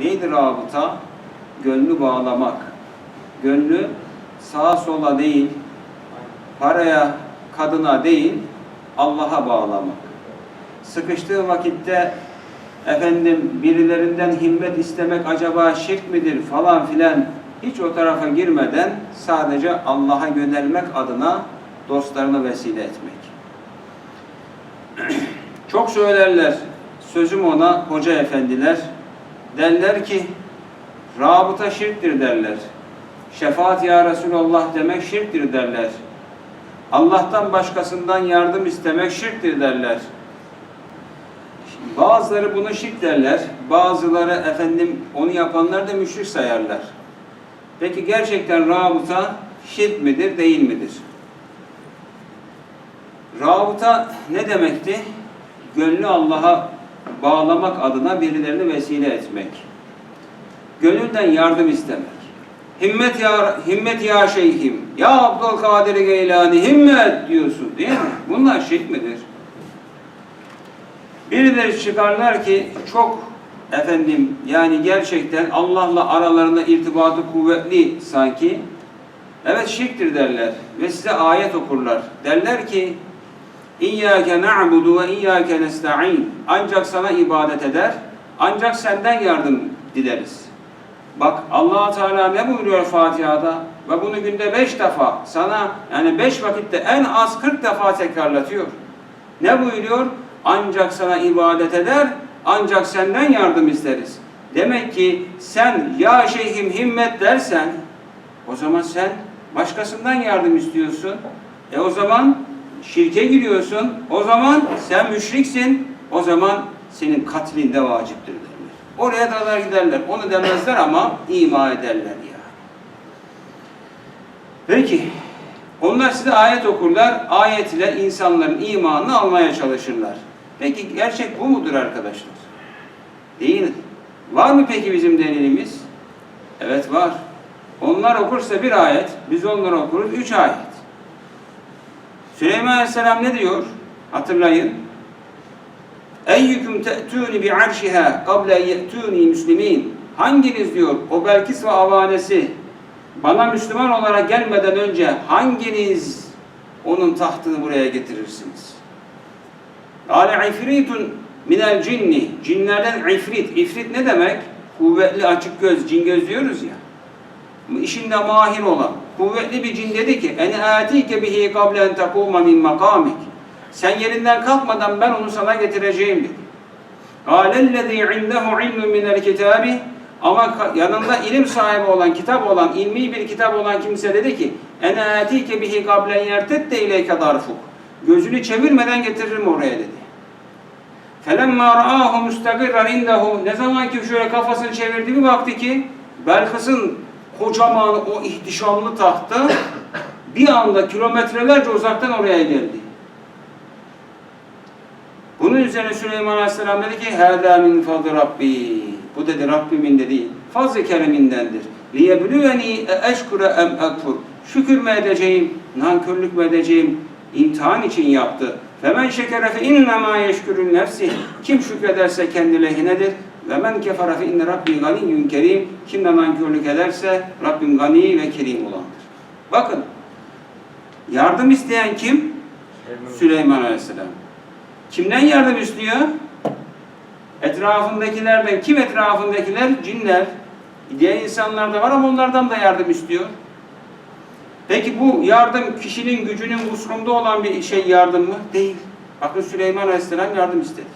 Neydi rabıta? Gönlü bağlamak. Gönlü sağa sola değil, paraya, kadına değil, Allah'a bağlamak. Sıkıştığı vakitte efendim birilerinden himmet istemek acaba şirk midir falan filan hiç o tarafa girmeden sadece Allah'a yönelmek adına dostlarını vesile etmek. Çok söylerler, sözüm ona hoca efendiler, derler ki rabıta şirktir derler. Şefaat ya Resulallah demek şirktir derler. Allah'tan başkasından yardım istemek şirktir derler. Bazıları bunu şirk derler, bazıları efendim onu yapanlar da müşrik sayarlar. Peki gerçekten rabıta şirk midir, değil midir? Rabıta ne demekti? Gönlü Allah'a bağlamak adına birilerini vesile etmek. Gönülden yardım istemek. Himmet ya himmet ya şeyhim. Ya Abdülkadir Geylani himmet diyorsun değil mi? Bunlar şirk midir? Birileri çıkarlar ki çok efendim yani gerçekten Allah'la aralarında irtibatı kuvvetli sanki. Evet şirktir derler ve size ayet okurlar. Derler ki İyyâke na'budu ve iyyâke nesta'in. Ancak sana ibadet eder, ancak senden yardım dileriz. Bak allah Teala ne buyuruyor Fatiha'da? Ve bunu günde beş defa sana yani beş vakitte en az kırk defa tekrarlatıyor. Ne buyuruyor? Ancak sana ibadet eder, ancak senden yardım isteriz. Demek ki sen ya şeyhim himmet dersen o zaman sen başkasından yardım istiyorsun. E o zaman şirke giriyorsun. O zaman sen müşriksin. O zaman senin katlin de vaciptir derler. Oraya kadar giderler. Onu demezler ama ima ederler ya. Peki. Onlar size ayet okurlar. Ayet ile insanların imanını almaya çalışırlar. Peki gerçek bu mudur arkadaşlar? Değil. Var mı peki bizim delilimiz? Evet var. Onlar okursa bir ayet, biz onları okuruz üç ayet. Süleyman Aleyhisselam ne diyor? Hatırlayın. Eyyüküm te'tûni bi'arşiha kable ye'tûni müslimin. Hanginiz diyor o Belkis ve avanesi bana Müslüman olarak gelmeden önce hanginiz onun tahtını buraya getirirsiniz? Kâle ifritun minel cinni. Cinlerden ifrit. İfrit ne demek? Kuvvetli açık göz, cin göz diyoruz ya işinde mahir olan kuvvetli bir cin dedi ki en atike bihi kablen takuma min makamik sen yerinden kalkmadan ben onu sana getireceğim dedi. Galellezî indehu ilmün minel kitâbi ama yanında ilim sahibi olan, kitap olan, ilmi bir kitap olan kimse dedi ki en atike bihi kablen yertet de ileyke darfuk. Gözünü çevirmeden getiririm oraya dedi. Felemma ra'ahu müstakirran indehu ne zaman ki şöyle kafasını çevirdi bir baktı ki Belkıs'ın kocaman o ihtişamlı tahtı bir anda kilometrelerce uzaktan oraya geldi. Bunun üzerine Süleyman Aleyhisselam dedi ki هَذَا مِنْ فَضْلِ Rabbi Bu dedi Rabbimin dediği fazl-ı keremindendir. لِيَبْلُوَنِي اَشْكُرَ اَمْ اَكْفُرْ Şükür mü edeceğim, nankörlük mü edeceğim imtihan için yaptı. Femen şekere fe innema yeşkürün nefsi. Kim şükrederse kendi lehinedir. ve men kefere fe inne rabbi ganiyyun kerim. Kim de nankörlük ederse Rabbim gani ve kerim olandır. Bakın. Yardım isteyen kim? Süleyman Aleyhisselam. Kimden yardım istiyor? Etrafındakilerden. Kim etrafındakiler? Cinler. Diğer insanlar da var ama onlardan da yardım istiyor. Peki bu yardım kişinin gücünün kusurunda olan bir şey yardım mı? Değil. Bakın Süleyman Aleyhisselam yardım istedi.